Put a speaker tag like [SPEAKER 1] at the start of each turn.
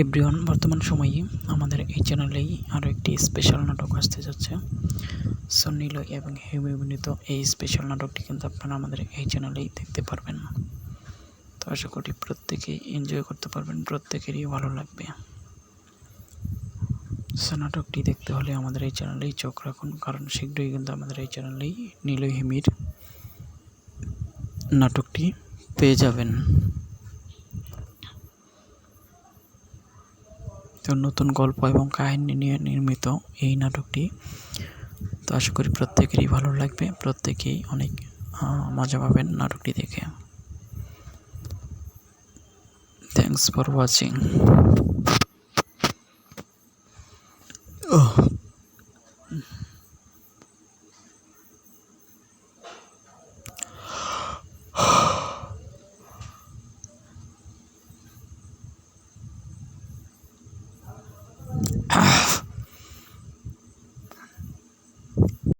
[SPEAKER 1] Everyone বর্তমান সময়ে আমাদের এই চ্যানেলেই আরও একটি স্পেশাল নাটক আসতে যাচ্ছে। সো নিলয় এবং হেমি অভিনীত এই স্পেশাল নাটকটি কিন্তু আপনারা আমাদের এই চ্যানেলেই দেখতে পারবেন। তো আশা করি প্রত্যেকেই এনজয় করতে পারবেন, প্রত্যেকেরই ভালো লাগবে। সো নাটকটি দেখতে হলে আমাদের এই চ্যানেলেই চোখ রাখুন, কারণ শীঘ্রই কিন্তু আমাদের এই চ্যানেলেই নিলয় হেমির নাটকটি পেয়ে যাবেন। একজন নতুন গল্প এবং কাহিনী নিয়ে নির্মিত এই নাটকটি। তো আশা করি প্রত্যেকেরই ভালো লাগবে। প্রত্যেকেই অনেক মজা পাবেন নাটকটি দেখে। Thanks for watching O